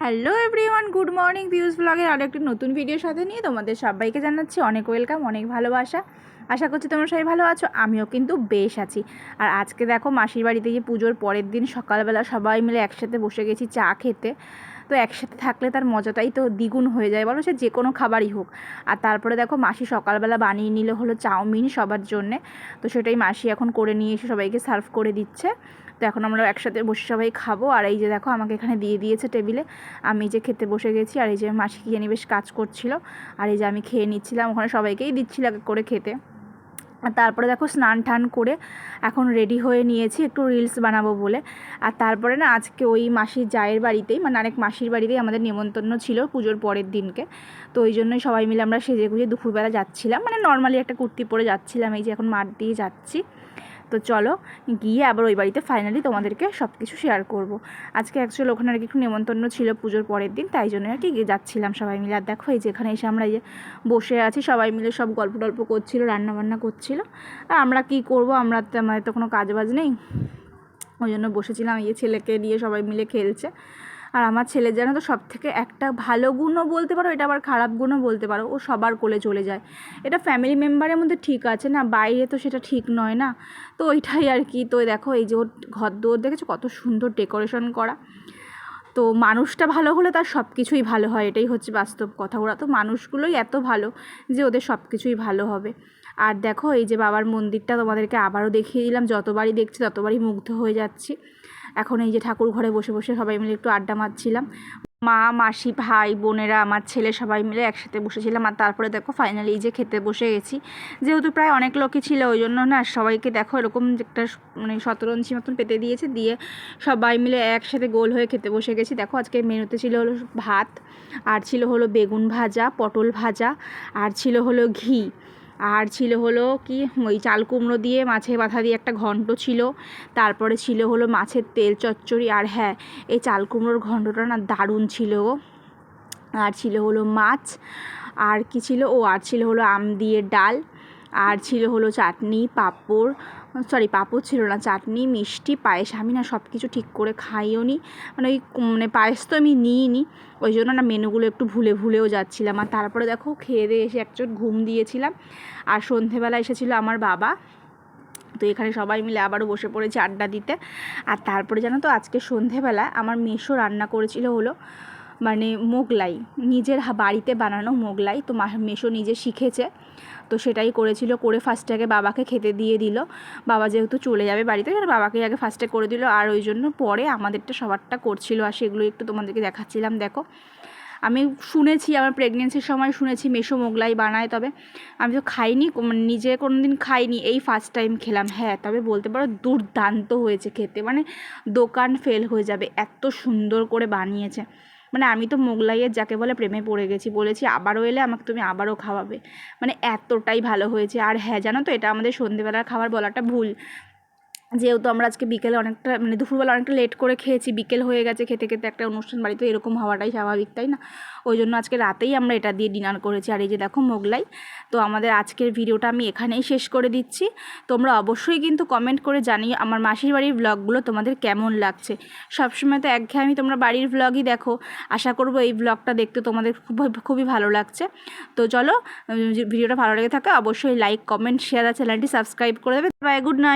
Hello everyone, good morning views ব্লগের আরও একটি নতুন ভিডিওর সাথে নিয়ে তোমাদের সবাইকে জানাচ্ছি অনেক ওয়েলকাম, অনেক ভালোবাসা। আশা করছি তোমরা সবাই ভালো আছো, আমিও কিন্তু বেশ আছি। আর আজকে দেখো মাসির বাড়িতে গিয়ে পুজোর পরের দিন সকালবেলা সবাই মিলে একসাথে বসে গেছি চা খেতে। তো একসাথে থাকলে তার মজাটাই তো দ্বিগুণ হয়ে যায়। বলো সে যে কোনো খাবারই হোক। আর তারপরে দেখো মাসি সকালবেলা বানিয়ে নিলে হলো চাউমিন সবার জন্যে। তো সেটাই মাসি এখন করে নিয়ে এসে সবাইকে সার্ভ করে দিচ্ছে। তো এখন আমরা একসাথে বসে সবাই খাব। আর এই যে দেখো আমাকে এখানে দিয়ে দিয়েছে টেবিলে। আমি যে খেতে বসে গেছি আর এই যে মাসি খেয়ে নিয়ে বেশ কাজ করছিল। আর এই যে আমি খেয়ে নিচ্ছিলাম। ওখানে সবাইকেই দিচ্ছিল করে খেতে। তারপরে দেখো স্নান টান করে এখন রেডি হয়ে নিয়েছি একটু রিলস বানাবো বলে। আর তারপরে না আজকে ওই মাসির জায়ের বাড়িতেই মানে আরেক মাসির বাড়িতেই আমাদের নেমন্তন্ন ছিল পুজোর পরের দিনকে। তো ওই জন্যই সবাই মিলে আমরা সেজে গুজে দুপুরবেলা যাচ্ছিলাম। মানে নর্মালি একটা কুর্তি পরে যাচ্ছিলাম, এই যে এখন মাঠ দিয়ে যাচ্ছি। তো চলো গিয়ে আবার ওই বাড়িতে ফাইনালি তোমাদেরকে সব কিছু শেয়ার করব। আজকে অ্যাকচুয়ালি ওখানে আর কি একটু নেমন্তন্ন ছিল পুজোর পরের দিন, তাই জন্য আর কি যাচ্ছিলাম সবাই মিলে। আর দেখো এই যে এখানে এসে আমরা যে বসে আছি, সবাই মিলে সব গল্প টল্প করছিল, রান্নাবান্না করছিল। আর আমরা কি করব? আমরা তো আমাদের তো কোনো কাজ বাজ নেই। ওই জন্য বসেছিলাম, এই ছেলেকে নিয়ে সবাই মিলে খেলছে। আর আমার ছেলে যেন তো সব থেকে একটা ভালো গুণও বলতে পারো, এটা আবার খারাপ গুণও বলতে পারো, ও সবার কোলে চলে যায়। এটা ফ্যামিলি মেম্বারের মধ্যে ঠিক আছে না, বাইরে তো সেটা ঠিক নয় না? তো ওইটাই আর কি, তো দেখো এই যে ওর ঘর দৌড় দেখেছ কত সুন্দর ডেকোরেশন করা। তো মানুষটা ভালো হলে তার সব কিছুই ভালো হয়, এটাই হচ্ছে বাস্তব কথা। ওরা তো মানুষগুলোই এত ভালো যে ওদের সব কিছুই ভালো হবে। আর দেখো এই যে বাবার মন্দিরটা তোমাদেরকে আবারও দেখিয়ে দিলাম, যতবারই দেখছি ততবারই মুগ্ধ হয়ে যাচ্ছি। এখন এই যে ঠাকুর ঘরে বসে বসে সবাই মিলে একটু আড্ডা মারছিলাম। মা, মাসি, ভাই, বোনেরা, আমার ছেলে সবাই মিলে একসাথে বসেছিলাম আর তারপরে দেখো ফাইনালি এই যে খেতে বসে গেছি। যেহেতু প্রায় অনেক লোকই ছিল ওই জন্য না সবাইকে দেখো এরকম একটা মানে শতরঞ্চি মতন পেতে দিয়েছে। দিয়ে সবাই মিলে একসাথে গোল হয়ে খেতে বসে গেছি। দেখো আজকে মেনুতে ছিল হলো ভাত, আর ছিল হলো বেগুন ভাজা, পটল ভাজা, আর ছিল হলো ঘি। আর ছিল হলো কি, ওই চাল কুমড়ো দিয়ে মাছের মাথা দিয়ে একটা ঘন্ট ছিল। তারপরে ছিল হলো মাছের তেল চচ্চড়ি, আর হ্যাঁ এই চাল কুমড়োর ঘন্টটা না দারুণ ছিল ও আর ছিল হলো মাছ, আর কি ছিল? ও, আর ছিল হলো আম দিয়ে ডাল। আর ছিল হলো চাটনি, পাঁপড় সরি পাঁপড় ছিল না, চাটনি, মিষ্টি, পায়েস। আমি না সব কিছু ঠিক করে খাইও নি। মানে ওই মানে পায়েস তো আমি নিই নি ওই জন্য না মেনুগুলো একটু ভুলে ভুলেও যাচ্ছিলাম। আর তারপরে দেখো খেয়ে দিয়ে এসে একচোট ঘুম দিয়েছিলাম। আর সন্ধেবেলা এসেছিল আমার বাবা। তো এখানে সবাই মিলে আবারও বসে পড়েছি আড্ডা দিতে। আর তারপরে জানো তো আজকে সন্ধেবেলা আমার মেশো রান্না করেছিল হলো মানে মোগলাই। নিজের বাড়িতে বানানো মোগলাই। তো মেশো নিজে শিখেছে। তো সেটাই করেছিল, করে ফার্স্টে আগে বাবাকে খেতে দিয়ে দিল। বাবা যেহেতু চলে যাবে বাড়িতে বাবাকে আগে ফার্স্টে করে দিল। আর ওই জন্য পরে আমাদেরটা সবারটা করছিল। আর সেগুলো একটু তোমাদেরকে দেখাচ্ছিলাম, দেখো। আমি শুনেছি, আমার প্রেগনেন্সির সময় শুনেছি মেশো মোগলাই বানায় তবে। আমি তো খাইনি মানে নিজে কোনো দিন খাইনি, এই ফার্স্ট টাইম খেলাম। হ্যাঁ তবে বলতে পারো দুর্দান্ত হয়েছে খেতে। মানে দোকান ফেল হয়ে যাবে, এত সুন্দর করে বানিয়েছে। মানে আমি তো মোগলাইয়ের যাকে বলে প্রেমে পড়ে গেছি, বলেছি আবারও এলে আমাকে তুমি আবারও খাওয়াবে। মানে এতটাই ভালো হয়েছে। আর হ্যাঁ জানো তো এটা আমাদের সন্ধেবেলার খাবার বলাটা ভুল। যেহেতু আমরা আজকে বিকেলে অনেকটা মানে দুপুরবেলা অনেকটা লেট করে খেয়েছি, বিকেল হয়ে গেছে খেতে খেতে একটা অনুষ্ঠান বাড়িতে এরকম হওয়াটাই স্বাভাবিক, তাই না? ওই জন্য আজকে রাতেই আমরা এটা দিয়ে ডিনার করেছি। আর এই যে দেখো মোগলাই, তো আমাদের আজকের ভিডিওটা আমি এখানেই শেষ করে দিচ্ছি। তোমরা অবশ্যই কিন্তু কমেন্ট করে জানিও আমার মাসির বাড়ির ব্লগগুলো তোমাদের কেমন লাগছে। সবসময় তো একঘেয়ে আমি তোমরা বাড়ির ব্লগই দেখো। আশা করব এই ব্লগটা দেখতে তোমাদের খুব, খুবই ভালো লাগছে। তো চলো ভিডিওটা ভালো লেগে থাকে অবশ্যই লাইক কমেন্ট শেয়ার আর চ্যানেলটি সাবস্ক্রাইব করে দেবে। Bye good night